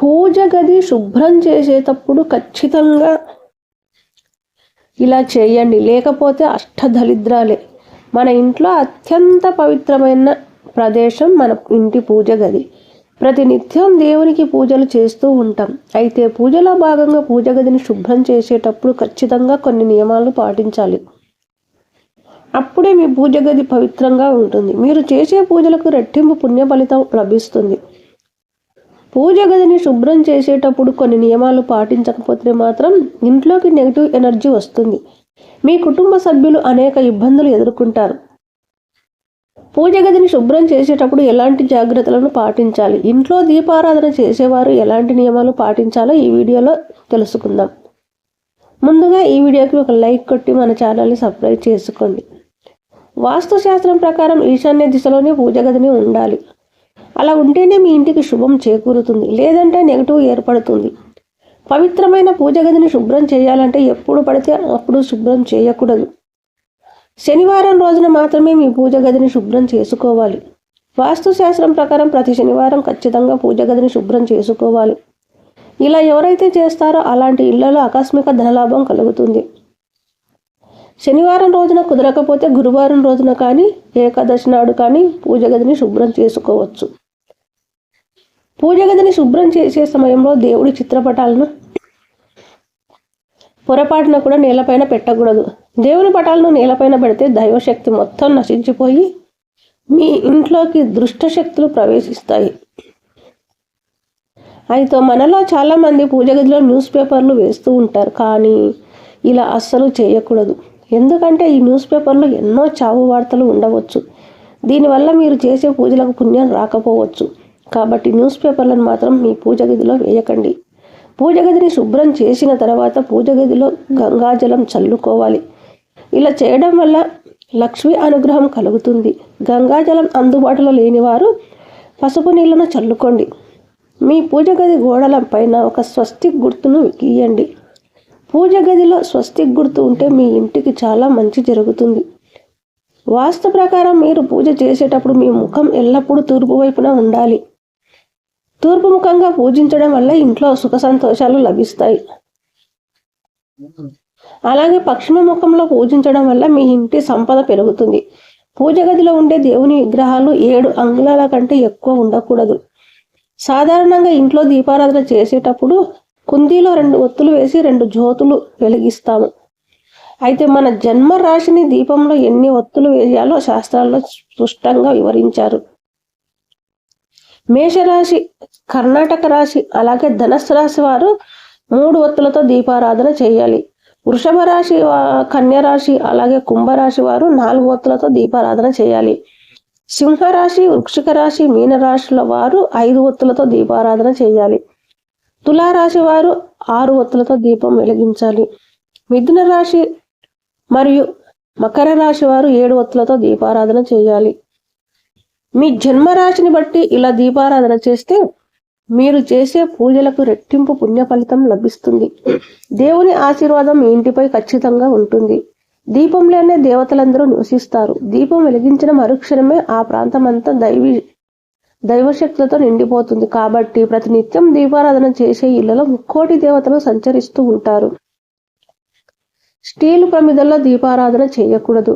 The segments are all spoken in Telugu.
పూజ గది శుభ్రం చేసేటప్పుడు ఖచ్చితంగా ఇలా చేయండి. లేకపోతే అష్టదరిద్రాలే. మన ఇంట్లో అత్యంత పవిత్రమైన ప్రదేశం మన ఇంటి పూజ గది. ప్రతినిత్యం దేవునికి పూజలు చేస్తూ ఉంటాం. అయితే పూజలో భాగంగా పూజ గదిని శుభ్రం చేసేటప్పుడు ఖచ్చితంగా కొన్ని నియమాలు పాటించాలి. అప్పుడే మీ పూజ గది పవిత్రంగా ఉంటుంది. మీరు చేసే పూజలకు రెట్టింపు పుణ్య ఫలితం లభిస్తుంది. పూజ గదిని శుభ్రం చేసేటప్పుడు కొన్ని నియమాలు పాటించకపోతే మాత్రం ఇంట్లోకి నెగిటివ్ ఎనర్జీ వస్తుంది. మీ కుటుంబ సభ్యులు అనేక ఇబ్బందులు ఎదుర్కొంటారు. పూజ గదిని శుభ్రం చేసేటప్పుడు ఎలాంటి జాగ్రత్తలను పాటించాలి? ఇంట్లో దీపారాధన చేసేవారు ఎలాంటి నియమాలు పాటించాలో ఈ వీడియోలో తెలుసుకుందాం. ముందుగా ఈ వీడియోకి ఒక లైక్ కొట్టి మన ఛానల్ని సబ్స్క్రైబ్ చేసుకోండి. వాస్తు శాస్త్రం ప్రకారం ఈశాన్య దిశలోనే పూజ గదిని ఉండాలి. అలా ఉంటేనే మీ ఇంటికి శుభం చేకూరుతుంది లేదంటే నెగిటివ్ ఏర్పడుతుంది. పవిత్రమైన పూజ గదిని శుభ్రం చేయాలంటే ఎప్పుడు పడితే అప్పుడు శుభ్రం చేయకూడదు. శనివారం రోజున మాత్రమే మీ పూజ గదిని శుభ్రం చేసుకోవాలి. వాస్తుశాస్త్రం ప్రకారం ప్రతి శనివారం ఖచ్చితంగా పూజ గదిని శుభ్రం చేసుకోవాలి. ఇలా ఎవరైతే చేస్తారో అలాంటి ఇళ్ళలో ఆకస్మిక ధనలాభం కలుగుతుంది. శనివారం రోజున కుదరకపోతే గురువారం రోజున కానీ ఏకాదశి నాడు కానీ పూజ గదిని శుభ్రం చేసుకోవచ్చు. పూజ గదిని శుభ్రం చేసే సమయంలో దేవుడి చిత్రపటాలను పొరపాటున కూడా నేలపైన పెట్టకూడదు. దేవుని పటాలను నేలపైన పెడితే దైవశక్తి మొత్తం నశించిపోయి మీ ఇంట్లోకి దుష్ట శక్తులు ప్రవేశిస్తాయి. అయితే మనలో చాలామంది పూజ గదిలో న్యూస్ పేపర్లు వేస్తూ ఉంటారు. కానీ ఇలా అస్సలు చేయకూడదు. ఎందుకంటే ఈ న్యూస్ పేపర్లో ఎన్నో చావు వార్తలు ఉండవచ్చు. దీనివల్ల మీరు చేసే పూజలకు పుణ్యం రాకపోవచ్చు. కాబట్టి న్యూస్ పేపర్లను మాత్రం మీ పూజ గదిలో వేయకండి. పూజ గదిని శుభ్రం చేసిన తర్వాత పూజ గదిలో గంగాజలం చల్లుకోవాలి. ఇలా చేయడం వల్ల లక్ష్మి అనుగ్రహం కలుగుతుంది. గంగాజలం అందుబాటులో లేనివారు పసుపు నీళ్ళను చల్లుకోండి. మీ పూజ గది గోడల పైన ఒక స్వస్తిక్ గుర్తును గీయండి. పూజ గదిలో స్వస్తిక్ గుర్తు ఉంటే మీ ఇంటికి చాలా మంచి జరుగుతుంది. వాస్తు ప్రకారం మీరు పూజ చేసేటప్పుడు మీ ముఖం ఎల్లప్పుడూ తూర్పు వైపున ఉండాలి. తూర్పు ముఖంగా పూజించడం వల్ల ఇంట్లో సుఖ సంతోషాలు లభిస్తాయి. అలాగే పశ్చిమ ముఖంలో పూజించడం వల్ల మీ ఇంటి సంపద పెరుగుతుంది. పూజ గదిలో ఉండే దేవుని విగ్రహాలు ఏడు అంగుళాల కంటే ఎక్కువ ఉండకూడదు. సాధారణంగా ఇంట్లో దీపారాధన చేసేటప్పుడు కుందీలో రెండు ఒత్తులు వేసి రెండు జ్యోతులు వెలిగిస్తాము. అయితే మన జన్మ రాశిని దీపంలో ఎన్ని ఒత్తులు వేయాలో శాస్త్రాల్లో స్పష్టంగా వివరించారు. మేషరాశి కర్ణాటక రాశి అలాగే ధనస్సు రాశి వారు మూడు ఒత్తులతో దీపారాధన చేయాలి. వృషభ రాశి కన్యరాశి అలాగే కుంభరాశి వారు నాలుగు ఒత్తులతో దీపారాధన చేయాలి. సింహరాశి వృక్షిక రాశి మీనరాశుల వారు ఐదు ఒత్తులతో దీపారాధన చేయాలి. తులారాశి వారు ఆరు ఒత్తులతో దీపం వెలిగించాలి. మిథున రాశి మరియు మకర రాశి వారు ఏడు ఒత్తులతో దీపారాధన చేయాలి. మీ జన్మరాశిని బట్టి ఇలా దీపారాధన చేస్తే మీరు చేసే పూజలకు రెట్టింపు పుణ్య ఫలితం లభిస్తుంది. దేవుని ఆశీర్వాదం మీ ఇంటిపై ఖచ్చితంగా ఉంటుంది. దీపంలోనే దేవతలందరూ నివసిస్తారు. దీపం వెలిగించిన మరుక్షణమే ఆ ప్రాంతమంతా దైవీ దైవశక్తులతో నిండిపోతుంది. కాబట్టి ప్రతినిత్యం దీపారాధన చేసే ఇళ్ళలో ముక్కోటి దేవతలు సంచరిస్తూ ఉంటారు. స్టీల్ ప్రమిదల్లో దీపారాధన చేయకూడదు.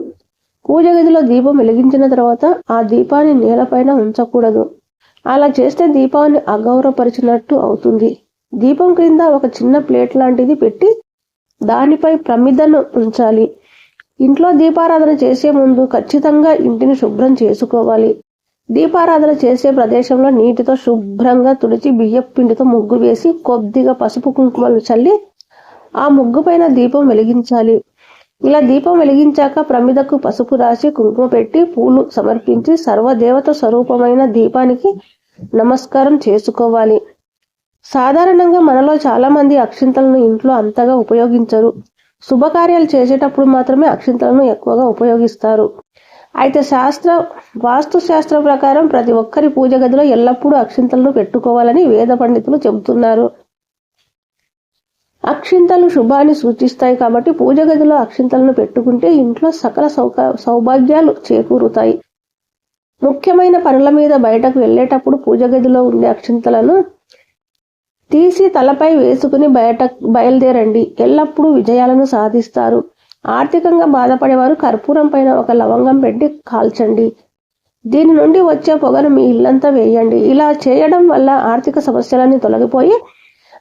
పూజ గదిలో దీపం వెలిగించిన తర్వాత ఆ దీపాన్ని నేలపైన ఉంచకూడదు. అలా చేస్తే దీపాన్ని అగౌరవపరిచినట్టు అవుతుంది. దీపం క్రింద ఒక చిన్న ప్లేట్ లాంటిది పెట్టి దానిపై ప్రమిదను ఉంచాలి. ఇంట్లో దీపారాధన చేసే ముందు ఖచ్చితంగా ఇంటిని శుభ్రం చేసుకోవాలి. దీపారాధన చేసే ప్రదేశంలో నీటితో శుభ్రంగా తుడిచి బియ్యపిండితో ముగ్గు వేసి కొద్దిగా పసుపు కుంకుమలు చల్లి ఆ ముగ్గు పైన దీపం వెలిగించాలి. ఇలా దీపం వెలిగించాక ప్రమిదకు పసుపు రాసి కుంకుమ పెట్టి పూలు సమర్పించి సర్వదేవత స్వరూపమైన దీపానికి నమస్కారం చేసుకోవాలి. సాధారణంగా మనలో చాలా మంది అక్షింతలను ఇంట్లో అంతగా ఉపయోగించరు. శుభకార్యాలు చేసేటప్పుడు మాత్రమే అక్షింతలను ఎక్కువగా ఉపయోగిస్తారు. అయితే శాస్త్ర వాస్తు శాస్త్ర ప్రకారం ప్రతి ఒక్కరి పూజ గదిలో ఎల్లప్పుడూ అక్షింతలను పెట్టుకోవాలని వేద పండితులు చెబుతున్నారు. అక్షింతలు శుభాన్ని సూచిస్తాయి కాబట్టి పూజ గదిలో అక్షింతలను పెట్టుకుంటే ఇంట్లో సకల సౌక సౌభాగ్యాలు చేకూరుతాయి. ముఖ్యమైన పనుల మీద బయటకు వెళ్ళేటప్పుడు పూజ గదిలో ఉండే అక్షింతలను తీసి తలపై వేసుకుని బయట బయలుదేరండి. ఎల్లప్పుడూ విజయాలను సాధిస్తారు. ఆర్థికంగా బాధపడేవారు కర్పూరం పైన ఒక లవంగం పెట్టి కాల్చండి. దీని నుండి వచ్చే పొగను మీ ఇల్లంతా వేయండి. ఇలా చేయడం వల్ల ఆర్థిక సమస్యలన్నీ తొలగిపోయి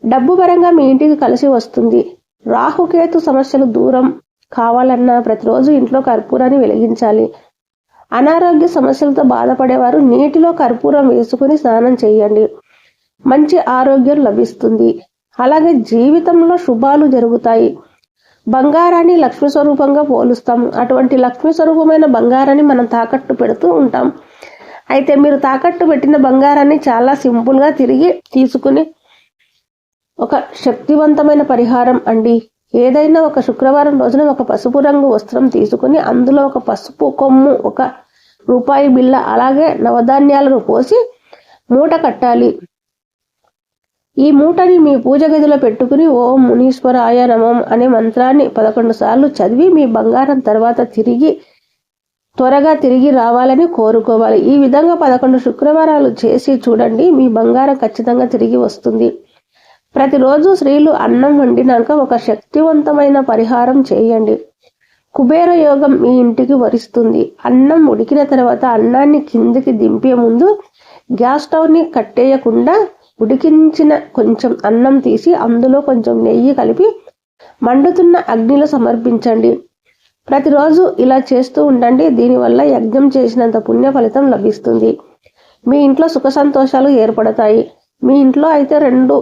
డబ్బు పరంగా మీ ఇంటికి కలిసి వస్తుంది. రాహుకేతు సమస్యలు దూరం కావాలన్నా ప్రతిరోజు ఇంట్లో కర్పూరాన్ని వెలిగించాలి. అనారోగ్య సమస్యలతో బాధపడేవారు నీటిలో కర్పూరం వేసుకుని స్నానం చేయండి. మంచి ఆరోగ్యం లభిస్తుంది. అలాగే జీవితంలో శుభాలు జరుగుతాయి. బంగారాన్ని లక్ష్మి స్వరూపంగా పోలుస్తాం. అటువంటి లక్ష్మి స్వరూపమైన బంగారాన్ని మనం తాకట్టు పెడుతూ ఉంటాం. అయితే మీరు తాకట్టు పెట్టిన బంగారాన్ని చాలా సింపుల్గా తిరిగి తీసుకుని ఒక శక్తివంతమైన పరిహారం అండి. ఏదైనా ఒక శుక్రవారం రోజున ఒక పసుపు రంగు వస్త్రం తీసుకుని అందులో ఒక పసుపు కొమ్ము ఒక రూపాయి బిళ్ళ అలాగే నవధాన్యాలను పోసి మూట కట్టాలి. ఈ మూటని మీ పూజ గదిలో పెట్టుకుని ఓం మునీశ్వరాయ నమం అనే మంత్రాన్ని పదకొండు సార్లు చదివి మీ బంగారం తర్వాత తిరిగి త్వరగా తిరిగి రావాలని కోరుకోవాలి. ఈ విధంగా పదకొండు శుక్రవారాలు చేసి చూడండి మీ బంగారం ఖచ్చితంగా తిరిగి వస్తుంది. ప్రతిరోజు స్త్రీలు అన్నం వండినాక ఒక శక్తివంతమైన పరిహారం చేయండి. కుబేర యోగం మీ ఇంటికి వరిస్తుంది. అన్నం ఉడికిన తర్వాత అన్నాన్ని కిందికి దింపే ముందు గ్యాస్ స్టవ్ని కట్టేయకుండా ఉడికించిన కొంచెం అన్నం తీసి అందులో కొంచెం నెయ్యి కలిపి మండుతున్న అగ్నిలో సమర్పించండి. ప్రతిరోజు ఇలా చేస్తూ ఉండండి. దీనివల్ల యజ్ఞం చేసినంత పుణ్య ఫలితం లభిస్తుంది. మీ ఇంట్లో సుఖ సంతోషాలు ఏర్పడతాయి. మీ ఇంట్లో అయితే రెండు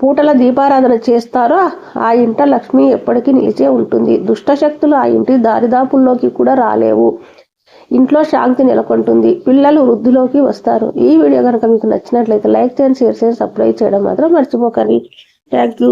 పూటల దీపారాధన చేస్తారో? ఆ ఇంట లక్ష్మి ఎప్పటికీ నిలిచే ఉంటుంది. దుష్టశక్తులు ఆ ఇంటి దారిదాపుల్లోకి కూడా రాలేవు. ఇంట్లో శాంతి నెలకొంటుంది. పిల్లలు వృద్ధిలోకి వస్తారు. ఈ వీడియో కనుక మీకు నచ్చినట్లయితే లైక్ చేయండి షేర్ చేయండి సబ్స్క్రైబ్ చేయడం మాత్రం మర్చిపోకండి. Thank you.